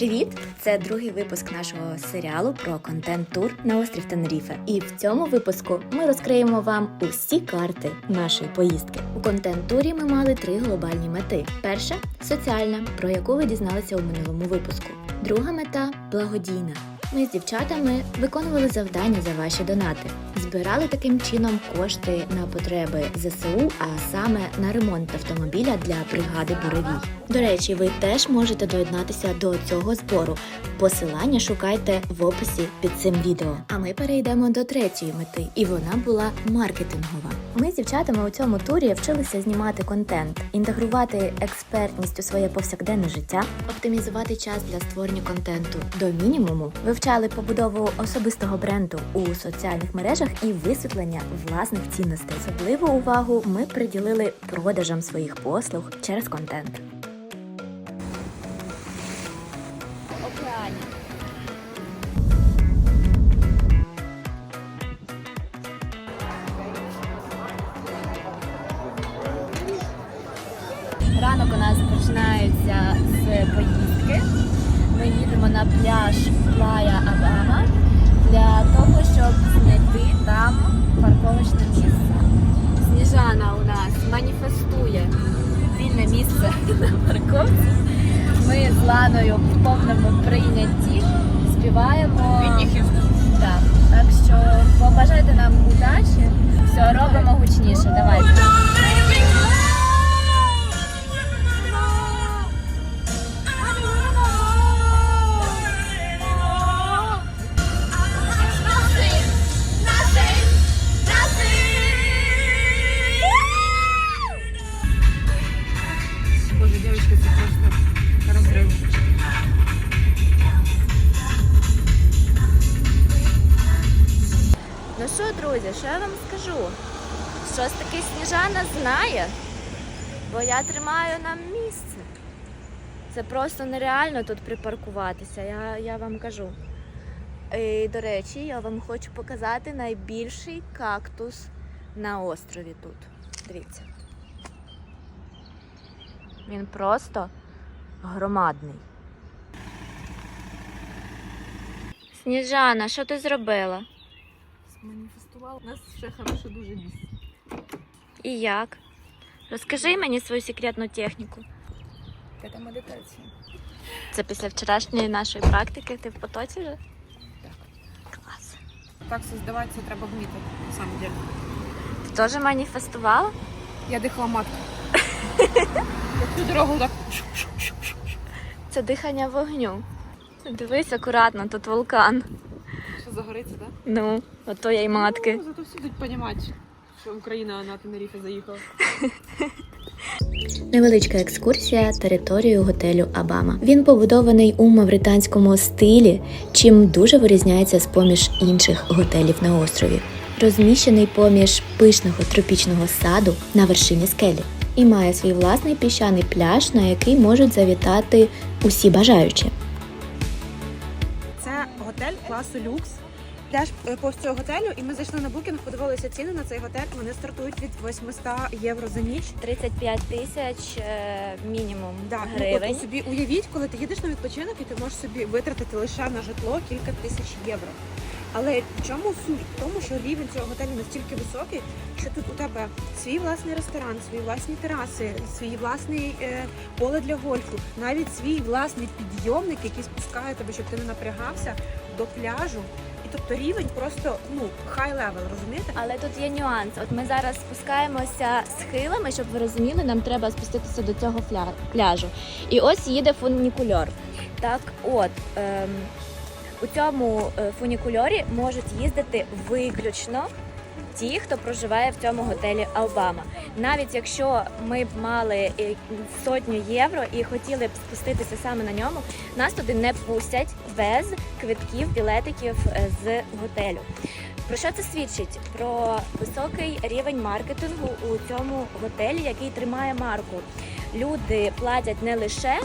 Привіт! Це другий випуск нашого серіалу про контент-тур на острів Тенеріфе. І в цьому випуску ми розкриємо вам усі карти нашої поїздки. У контент-турі ми мали три глобальні мети: перша соціальна, про яку ви дізналися у минулому випуску. Друга мета благодійна. Ми з дівчатами виконували завдання за ваші донати, збирали таким чином кошти на потреби ЗСУ, а саме на ремонт автомобіля для бригади Буревій. До речі, ви теж можете доєднатися до цього збору. Посилання шукайте в описі під цим відео. А ми перейдемо до третьої мети, і вона була маркетингова. Ми з дівчатами у цьому турі вчилися знімати контент, інтегрувати експертність у своє повсякденне життя, оптимізувати час для створення контенту до мінімуму, вивчали побудову особистого бренду у соціальних мережах і висвітлення власних цінностей. Особливу увагу ми приділили продажам своїх послуг через контент. Ранок у нас починається з поїздки. Ми їдемо на пляж Плая Абама для того, щоб знайти там парковочне місце. Сніжана у нас маніфестує вільне місце на парковці. Ми з Ланою в повному прийнятті співаємо. Так, так що побажайте нам удачі. Все, робимо гучніше. Давайте. Сніжана знає, бо я тримаю нам місце. Це просто нереально тут припаркуватися, я, я вам кажу. І, до речі, я вам хочу показати найбільший кактус на острові тут. Дивіться. Він просто громадний. Сніжана, що ти зробила? Маніфестував. У нас ще хороше дуже місце. І як? Розкажи мені свою секретну техніку. Це медитація. Це після вчорашньої нашої практики. Ти в потоці вже? Так. Клас. Так создаватися треба вміти, на самом деле. Ти теж маніфестувала? Я дихала матку. Всю дорогу так. Це дихання вогню. Дивись акуратно, тут вулкан. Що загориться, так? Ну, ото я й матки. Ну, зато всі будуть розуміти, що Україна на Тенеріфе заїхала. Невеличка екскурсія територією готелю Абама. Він побудований у мавританському стилі, чим дуже вирізняється з поміж інших готелів на острові. Розміщений поміж пишного тропічного саду на вершині скелі і має свій власний піщаний пляж, на який можуть завітати усі бажаючі. Це готель класу люкс. Пляж е, повз готелю, і ми зайшли на букінг, подивилися ціни на цей готель. Вони стартують від 800 євро за ніч. 35 тисяч е, мінімум Да, ну, от собі уявіть, коли ти їдеш на відпочинок і ти можеш собі витратити лише на житло кілька тисяч євро. Але в чому суть? В тому, що рівень цього готелю настільки високий, що тут у тебе свій власний ресторан, свої власні тераси, свій власний е, поле для гольфу, навіть свій власний підйомник, який спускає тебе, щоб ти не напрягався до пляжу. Тобто рівень просто ну хай левел, розумієте? Але тут є нюанс. От ми зараз спускаємося схилами, щоб ви розуміли, нам треба спуститися до цього пляжу. І ось їде фунікульор. Так, от ем, у цьому е, фунікульорі можуть їздити виключно ті, хто проживає в цьому готелі Албама. Навіть якщо ми б мали е, сотню євро і хотіли б спуститися саме на ньому, нас туди не пустять без квитків, білетиків е, з готелю. Про що це свідчить? Про високий рівень маркетингу у цьому готелі, який тримає марку. Люди платять не лише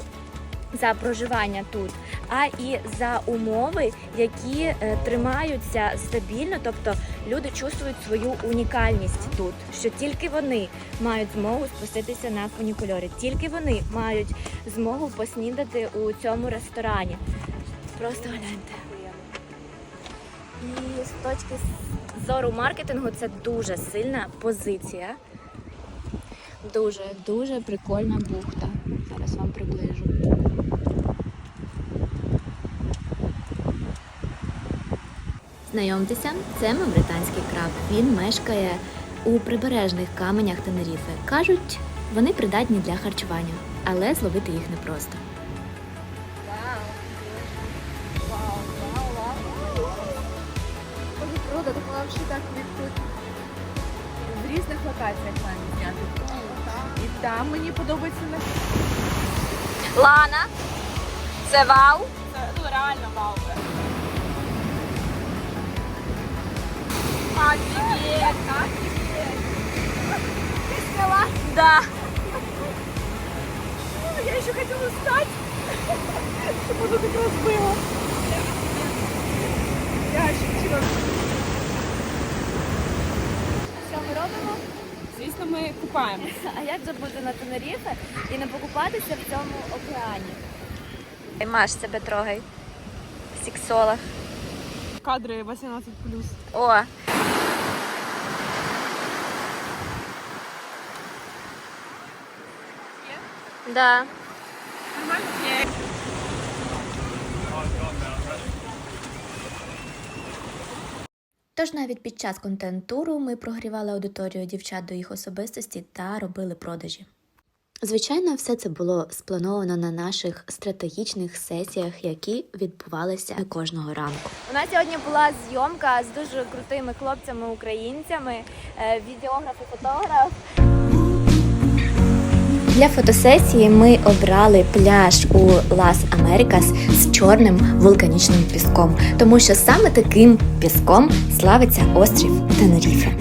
за проживання тут, а і за умови, які е, тримаються стабільно, тобто люди чувствують свою унікальність тут, що тільки вони мають змогу спуститися на фунікульорі, тільки вони мають змогу поснідати у цьому ресторані. Просто гляньте. І з точки зору маркетингу це дуже сильна позиція. Дуже, дуже прикольна бухта. Зараз вам приближу. Знайомтеся, це мавританський краб. Він мешкає у прибережних каменях Тенеріфи. Кажуть, вони придатні для харчування, але зловити їх непросто. Круто, так так від в різних локаціях маємо зняти. І там мені подобається на Лана, це вау. ну реально вау. Офігеть, офігеть. Ти сняла? Да. Я ще хотіла встати, щоб воно так розбило. Я ще хотіла. Що ми робимо? Звісно, ми купаємося. А як же бути на Тенеріфе і не покупатися в цьому океані? Маш себе трогай. Сіксолог. Кадри 18+. О. Да. Тож навіть під час контент-туру ми прогрівали аудиторію дівчат до їх особистості та робили продажі. Звичайно, все це було сплановано на наших стратегічних сесіях, які відбувалися кожного ранку. У нас сьогодні була зйомка з дуже крутими хлопцями-українцями, е, відеограф і фотограф. Для фотосесії ми обрали пляж у Лас Америкас з чорним вулканічним піском, тому що саме таким піском славиться острів Тенеріфе.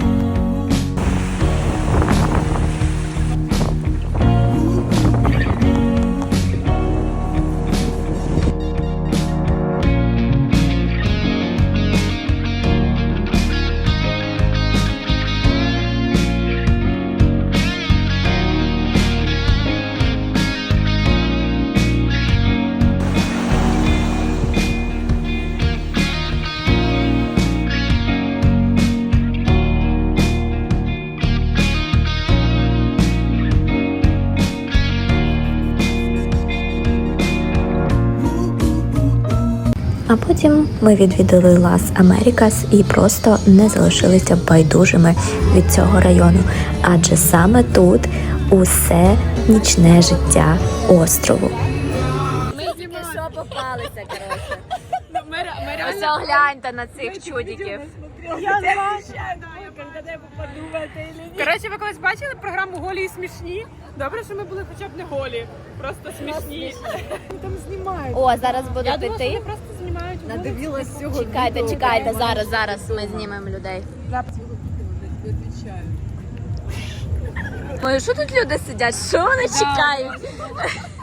А потім ми відвідали Лас Америкас і просто не залишилися байдужими від цього району, адже саме тут усе нічне життя острову. Ми Тільки що попалися, коротше. Ми, ми Ось огляньте на цих чудиків. Я ні. Коротше, ви колись бачили програму Голі і смішні? Добре, що ми були хоча б не голі, просто смішні. Там знімають. О, зараз буду Я думала, що піти. вони просто знімають голі. Надивилась цього Чекайте, відео, чекайте, прямо. зараз, зараз ми знімемо людей. Ой, що тут люди сидять? Що вони чекають?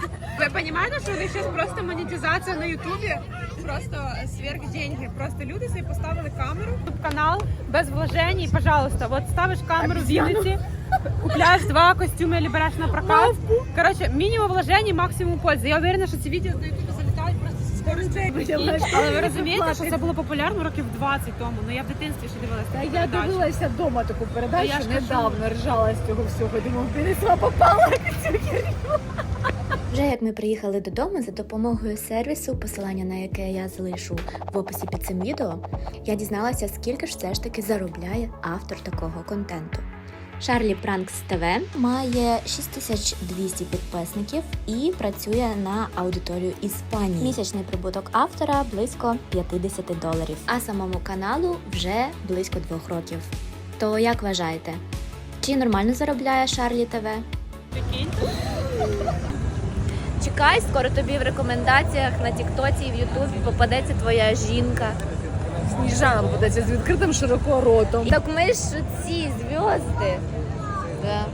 Ви розумієте, що у них зараз просто монетизація на Ютубі? Просто сверх деньги. Просто люди собі поставили камеру. канал без вложений, пожалуйста. Вот ставиш камеру в Вінниці, купляєш два костюми або береш на прокат. Коротше, мінімум вложений, максимум пользи. Я уверена, що ці відео на ютубі залітають просто зі. Але ви розумієте, що це було популярно років 20 тому. Ну я в дитинстві ще дивилася. Та я передачу. дивилася вдома таку Та я передачу ж кажу. недавно, ржала з цього всього. Думав, ти не сама попала. Вже як ми приїхали додому за допомогою сервісу, посилання на яке я залишу в описі під цим відео, я дізналася, скільки ж все ж таки заробляє автор такого контенту. Шарлі Пранкс ТВ має 6200 підписників і працює на аудиторію Іспанії. Місячний прибуток автора близько 50 доларів, а самому каналу вже близько двох років. То як вважаєте, чи нормально заробляє Шарлі ТВ? Чекай, скоро тобі в рекомендаціях на Тіктоці і в Ютубі попадеться твоя жінка. Сніжана буде з відкритим широко ротом. Так ми ж ці зв'язки. Да.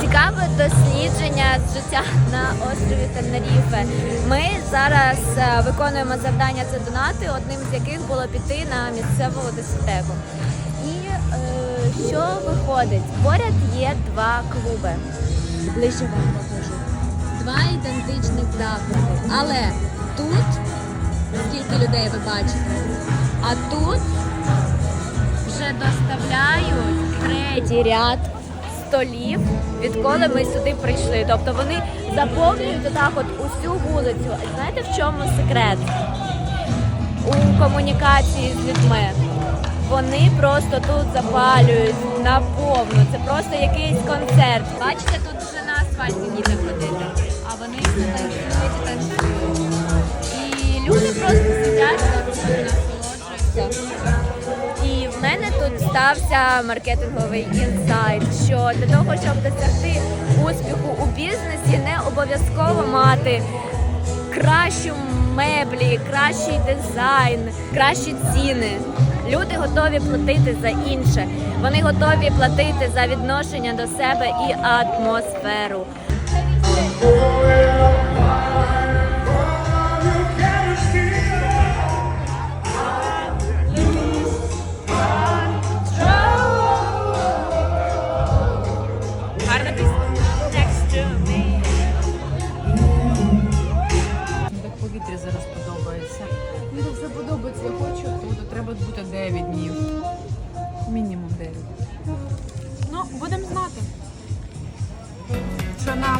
Цікаве дослідження з життя на острові Тенеріфе. Ми зараз е, виконуємо завдання це донати, одним з яких було піти на місцеву дискотеку. І е, що виходить? Поряд є два клуби. Ближче вам покажу. Два ідентичних заклади. Але тут скільки людей ви бачите? А тут вже доставляють третій ряд столів, відколи ми сюди прийшли. Тобто вони заповнюють отак от усю вулицю. Знаєте, в чому секрет? У комунікації з людьми. Вони просто тут запалюють наповну. Це просто якийсь концерт. Бачите, тут вже на асфальті ніде ходити, вони танцюють і танцюють. І люди просто сидять насолоджуються. І в мене тут стався маркетинговий інсайт, що для того, щоб досягти успіху у бізнесі, не обов'язково мати кращу меблі, кращий дизайн, кращі ціни. Люди готові платити за інше. Вони готові платити за відношення до себе і атмосферу. forever.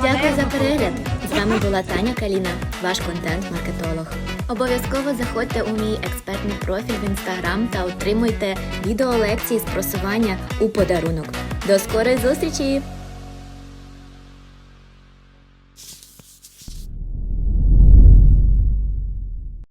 Дякую за перегляд. З вами була Таня Каліна, ваш контент-маркетолог. Обов'язково заходьте у мій експертний профіль в інстаграм та отримуйте відеолекції з просування у подарунок. До скорої зустрічі!